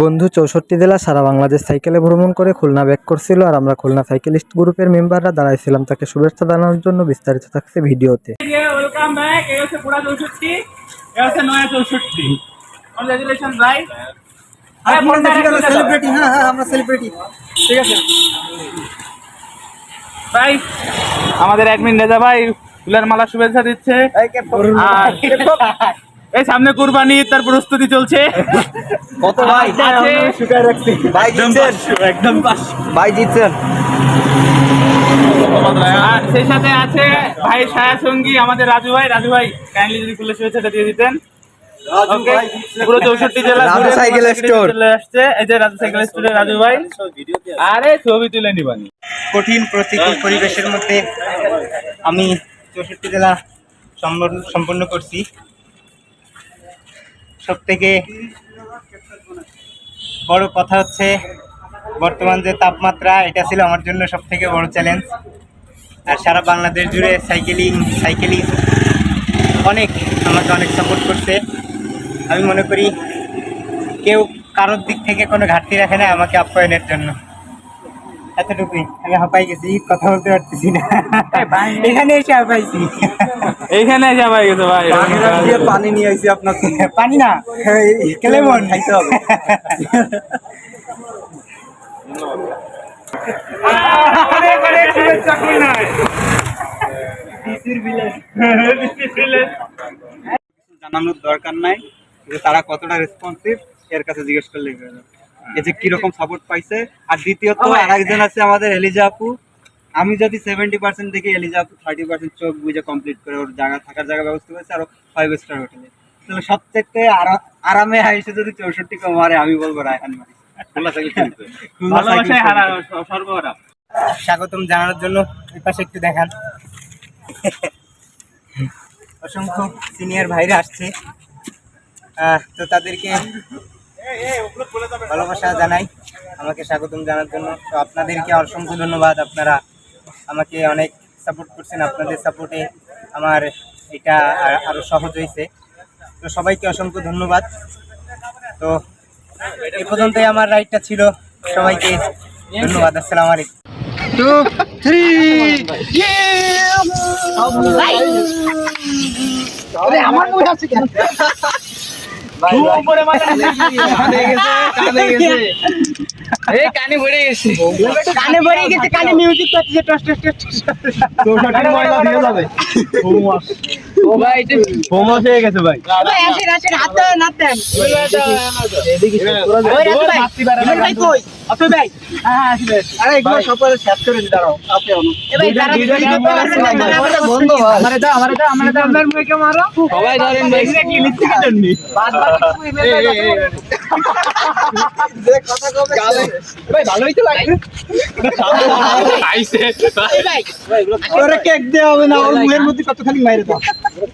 বন্ধু চৌষট্টি জেলা সারা বাংলাদেশ সাইকেলে ভ্রমণ করে খুলনা ব্যাক করছিল আর আমরা খুলনা সাইকেলিস্ট গ্রুপের মেম্বাররা দাঁড়াইছিলাম। তাকে শুভেচ্ছা জানানোর জন্য বিস্তারিত থাকছে ভিডিওতে। ওয়েলকাম ব্যাক এই হচ্ছে পুরা চৌষট্টি এই হচ্ছে নয়া চৌষট্টি। কংগ্রেচুলেশন ভাই। হ্যাঁ সেলিব্রিটি হ্যাঁ হ্যাঁ আমরা সেলিব্রিটি ঠিক আছে। ভাই আমাদের অ্যাডমিন রেজা ভাই ফুলের মালা শুভেচ্ছা দিচ্ছে। আর এই সামনে কুরবানি তার প্রস্তুতি চলছে। কত ভাই? আছে শুকায় রাখছি। ভাই জিতছেন একদম ভাই জিতছেন আর সেই সাথে আছে ভাই ছায়া সঙ্গী আমাদের রাজু ভাই। রাজু ভাই কাইন্ডলি যদি শুভেচ্ছাটা দিয়ে দিতেন। পুরো চৌষট্টি জেলা রাজু সাইকেল স্টোর। চলে আসছে। এই যে রাজু সাইকেল স্টোরে রাজু ভাই। আরে ছবি তুলে নিবানি কঠিন প্রতিকূল পরিবেশের মধ্যে আমি চৌষট্টি জেলা সম্পন্ন- সম্পন্ন করছি। সব থেকে বড় কথা হচ্ছে বর্তমান যে তাপমাত্রা, এটা ছিল আমার জন্য সব থেকে বড় চ্যালেঞ্জ আর সারা বাংলাদেশ জুড়ে সাইকেলিং সাইকেলিং অনেক আমাকে অনেক সাপোর্ট করছে। আমি মনে করি কেউ কারোর দিক থেকে কোনো ঘাটতি রাখে না আমাকে আপ্যায়নের জন্য। এতটুকুই। আমি হাঁপাই গেছি কথা বলতে পারতেছি না। এখানে এসে হাঁপাইছি। এইখানে যা ভাই গেছে ভাই। পানি নিয়ে আইছি আপনাকে। পানি না কেলেমন খাইতে হবে। জানানোর দরকার নাই যে তারা কতটা রেসপন্সিভ এর কাছে জিজ্ঞেস করলে। এই যে কীরকম সাপোর্ট পাইছে? আর দ্বিতীয়ত আরেকজন আছে আমাদের এলিজা আপু। আমি যদি সেভেন্টি পার্সেন্ট দেখি এলিজা আপু থার্টি পার্সেন্ট চোখ বুঝে কমপ্লিট করে ওর জায়গা থাকার জায়গা ব্যবস্থা করেছে আর ফাইভ স্টার হোটেলে তাহলে সব থেকে আরামে হাইসে যদি চৌষট্টি কম মারে আমি বলব রায়হান মারি হারা স্বাগতম জানানোর জন্য এই পাশে একটু দেখান। অসংখ্য সিনিয়র ভাইরা আসছে। তো তাদেরকে ভালোবাসা জানাই। আমাকে স্বাগতম জানার জন্য। তো আপনাদেরকে অসংখ্য ধন্যবাদ। আপনারা আমাকে অনেক সাপোর্ট করছেন আপনাদের সাপোর্টে আমার এটা আর- আরও সহজ হয়েছে। তো সবাইকে অসংখ্য ধন্যবাদ। তো এই পর্যন্তই আমার রাইডটা ছিল। সবাইকে ধন্যবাদ। আসসালামু আলাইকুম। টু থ্রি মাথা কানে গেছে কানে? গেছে। এই কানে ভরে গেছে। কানে ভরে গেছে কানে মিউজিক করছে টস টস টস চৌষট্টি ময়লা দিয়ে যাবে। ও ভাই ফোমাস হয়ে গেছে ভাই। আসেন আসেন হাত দেন হাত দেন। ওই রাজু ভাই ইমন ভাই কই অপে আরে এগুলো সকালে শেষ করে দি দাঁড়াও আপনি অনু এ ভাই তারা বন্ধ আমারে দাও আমারে দাও আমারে দাও। আপনার মুখে মারো। সবাই ধরেন ভাই। কি লিখতে জন্য বাদ বাদ কথা কবে ভাই ভালোই তো লাগে আইছে ভাই। ওরে কেক দেওয়া হবে না ওর মুখের মধ্যে কতখানি মাইরে দাও।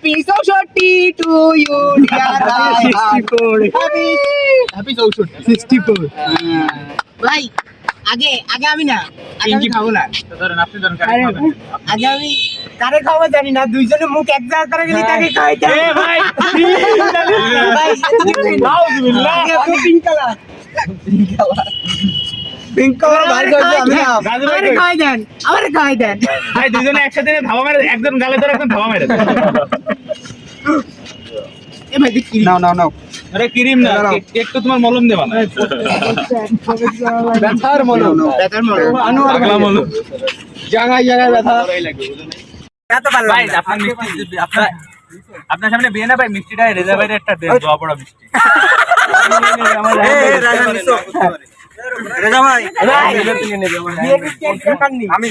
চৌষট্টি টু ইউ হ্যাপি চৌষট্টি সিক্সটি ফোর ভাই আগে আগে আমি না আগে আমি খাব না। ধরেন আপনি ধরেন আরে, আগে আমি কারে খাব জানি না দুইজনে মুখ এক জায়গা করে গেলে তাকে খাইতে এ ভাই ভাই নাউজুবিল্লাহ পিঙ্ক কালার পিঙ্ক কালার আমি না। কই? খাওয়াই দেন। আমারে খাওয়াই দেন। ভাই দুজনে একসাথে ধাবা মেরে একজন গালে ধরে একজন ধাবা মেরে এ ভাই নাও নাও নাও আরে ক্রিম না কেক- কেক তো তোমার মলম দেবা না ব্যথার ব্যথার পাগলা মলম। জায়গায় জায়গায় ব্যথা। এত ভাই আপনার মিষ্টি আপনার আপনার সামনে বিয়ে না ভাই মিষ্টিটা রেজা ভাইয়ের একটা দোয়া পড়া মিষ্টি। রাজা ভাই? আমি